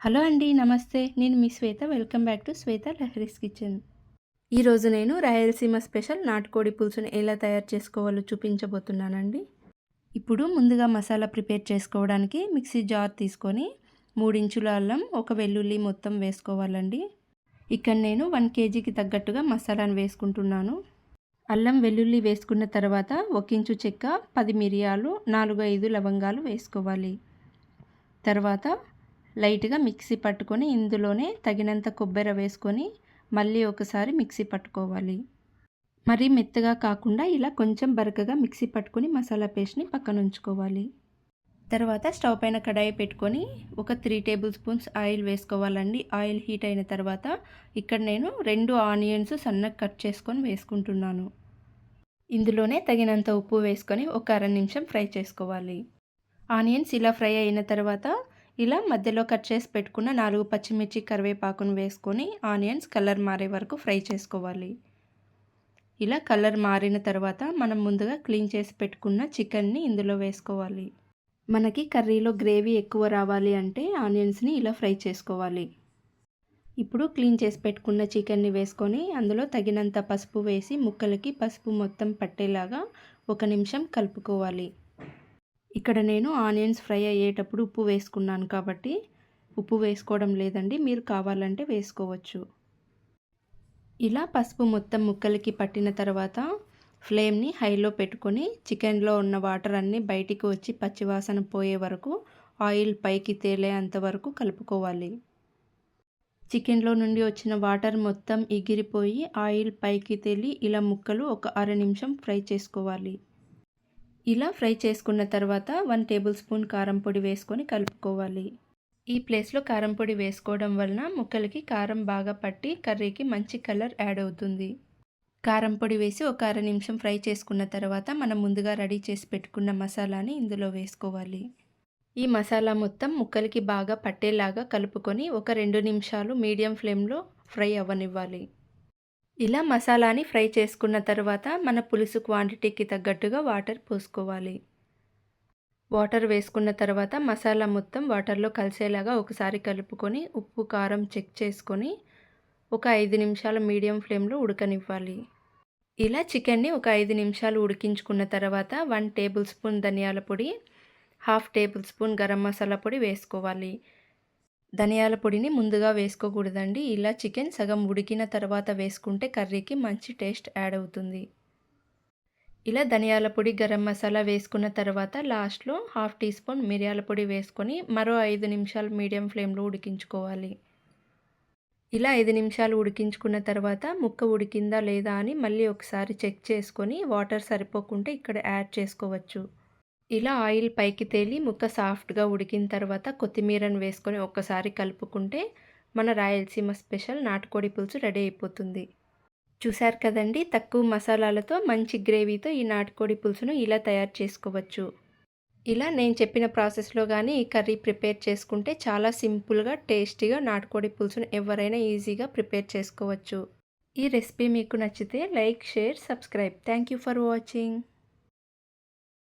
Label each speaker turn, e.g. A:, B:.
A: Hello అండి నమస్తే. నేను మీ Shweta. Welcome back to Shweta Lahari's kitchen. ఈరోజు నేను రాయలసీమ స్పెషల్ నాటుకోడి పులుసును ఎలా తయారు చేసుకోవాలో చూపించబోతున్నానండి. ఇప్పుడు ముందుగా మసాలా ప్రిపేర్ చేసుకోవడానికి మిక్సీ జార్ తీసుకొని మూడించుల అల్లం ఒక వెల్లుల్లి మొత్తం వేసుకోవాలండి. ఇక్కడ నేను వన్ కేజీకి తగ్గట్టుగా మసాలాను వేసుకుంటున్నాను. అల్లం వెల్లుల్లి వేసుకున్న తర్వాత ఒక ఇంచు చెక్క పది మిరియాలు నాలుగు ఐదు లవంగాలు వేసుకోవాలి. తర్వాత లైట్గా మిక్సీ పట్టుకొని ఇందులోనే తగినంత కొబ్బరి వేసుకొని మళ్ళీ ఒకసారి మిక్సీ పట్టుకోవాలి. మరీ మెత్తగా కాకుండా ఇలా కొంచెం బరకగా మిక్సీ పట్టుకొని మసాలా పేస్ట్ని పక్కన ఉంచుకోవాలి తర్వాత స్టవ్ పైన కడాయి పెట్టుకొని ఒక త్రీ టేబుల్ స్పూన్స్ ఆయిల్ వేసుకోవాలండి. ఆయిల్ హీట్ అయిన తర్వాత ఇక్కడ నేను రెండు ఆనియన్స్ సన్నగా కట్ చేసుకొని వేసుకుంటున్నాను. ఇందులోనే తగినంత ఉప్పు వేసుకొని ఒక అర నిమిషం ఫ్రై చేసుకోవాలి. ఆనియన్స్ ఇలా ఫ్రై అయిన తర్వాత ఇలా మధ్యలో కట్ చేసి పెట్టుకున్న నాలుగు పచ్చిమిర్చి కరివేపాకును వేసుకొని ఆనియన్స్ కలర్ మారే వరకు ఫ్రై చేసుకోవాలి. ఇలా కలర్ మారిన తర్వాత మనం ముందుగా క్లీన్ చేసి పెట్టుకున్న చికెన్ని ఇందులో వేసుకోవాలి. మనకి కర్రీలో గ్రేవీ ఎక్కువ రావాలి అంటే ఆనియన్స్ని ఇలా ఫ్రై చేసుకోవాలి. ఇప్పుడు క్లీన్ చేసి పెట్టుకున్న చికెన్ని వేసుకొని అందులో తగినంత పసుపు వేసి ముక్కలకి పసుపు మొత్తం పట్టేలాగా ఒక నిమిషం కలుపుకోవాలి. ఇక్కడ నేను ఆనియన్స్ ఫ్రై అయ్యేటప్పుడు ఉప్పు వేసుకున్నాను కాబట్టి ఉప్పు వేసుకోవడం లేదండి మీరు కావాలంటే వేసుకోవచ్చు. ఇలా పసుపు మొత్తం ముక్కలకి పట్టిన తర్వాత ఫ్లేమ్ని హైలో పెట్టుకొని చికెన్లో ఉన్న వాటర్ అన్నీ బయటికి వచ్చి పచ్చివాసన పోయే వరకు ఆయిల్ పైకి తేలే అంతవరకు కలుపుకోవాలి. చికెన్లో నుండి వచ్చిన వాటర్ మొత్తం ఎగిరిపోయి ఆయిల్ పైకి తేలి ఇలా ముక్కలు ఒక అర నిమిషం ఫ్రై చేసుకోవాలి. ఇలా ఫ్రై చేసుకున్న తర్వాత వన్ టేబుల్ స్పూన్ కారం పొడి వేసుకొని కలుపుకోవాలి. ఈ ప్లేస్లో కారం పొడి వేసుకోవడం వలన ముక్కలకి కారం బాగా పట్టి కర్రీకి మంచి కలర్ యాడ్ అవుతుంది. కారం పొడి వేసి ఒక అర నిమిషం ఫ్రై చేసుకున్న తర్వాత మనం ముందుగా రెడీ చేసి పెట్టుకున్న మసాలాని ఇందులో వేసుకోవాలి. ఈ మసాలా మొత్తం ముక్కలకి బాగా పట్టేలాగా కలుపుకొని ఒక రెండు నిమిషాలు మీడియం ఫ్లేమ్లో ఫ్రై అవ్వనివ్వాలి. ఇలా మసాలాని ఫ్రై చేసుకున్న తర్వాత మన పులుసు క్వాంటిటీకి తగ్గట్టుగా వాటర్ పోసుకోవాలి. వాటర్ వేసుకున్న తర్వాత మసాలా మొత్తం వాటర్లో కలిసేలాగా ఒకసారి కలుపుకొని ఉప్పు కారం చెక్ చేసుకొని ఒక ఐదు నిమిషాల మీడియం ఫ్లేమ్లో ఉడకనివ్వాలి. ఇలా చికెన్ని ఒక ఐదు నిమిషాలు ఉడికించుకున్న తర్వాత వన్ టేబుల్ స్పూన్ ధనియాల పొడి half tablespoon garam masala పొడి వేసుకోవాలి. ధనియాల పొడిని ముందుగా వేసుకోకూడదండి. ఇలా చికెన్ సగం ఉడికిన తర్వాత వేసుకుంటే కర్రీకి మంచి టేస్ట్ యాడ్ అవుతుంది. ఇలా ధనియాల పొడి గరం మసాలా వేసుకున్న తర్వాత లాస్ట్లో హాఫ్ టీ స్పూన్ మిరియాల పొడి వేసుకొని మరో ఐదు నిమిషాలు మీడియం ఫ్లేమ్లో ఉడికించుకోవాలి. ఇలా ఐదు నిమిషాలు ఉడికించుకున్న తర్వాత ముక్క ఉడికిందా లేదా అని మళ్ళీ ఒకసారి చెక్ చేసుకొని వాటర్ సరిపోకుంటే ఇక్కడ యాడ్ చేసుకోవచ్చు. ఇలా ఆయిల్ పైకి తేలి ముక్క సాఫ్ట్గా ఉడికిన తర్వాత కొత్తిమీరను వేసుకొని ఒక్కసారి కలుపుకుంటే మన రాయలసీమ స్పెషల్ నాటుకోడి పులుసు రెడీ అయిపోతుంది. చూశారు కదండి? తక్కువ మసాలాలతో మంచి గ్రేవీతో ఈ నాటుకోడి పులుసును ఇలా తయారు చేసుకోవచ్చు. ఇలా నేను చెప్పిన ప్రాసెస్లో కానీ ఈ కర్రీ ప్రిపేర్ చేసుకుంటే చాలా సింపుల్గా టేస్టీగా నాటుకోడి పులుసును ఎవరైనా ఈజీగా ప్రిపేర్ చేసుకోవచ్చు. ఈ రెసిపీ మీకు నచ్చితే like share subscribe. Thank you for watching.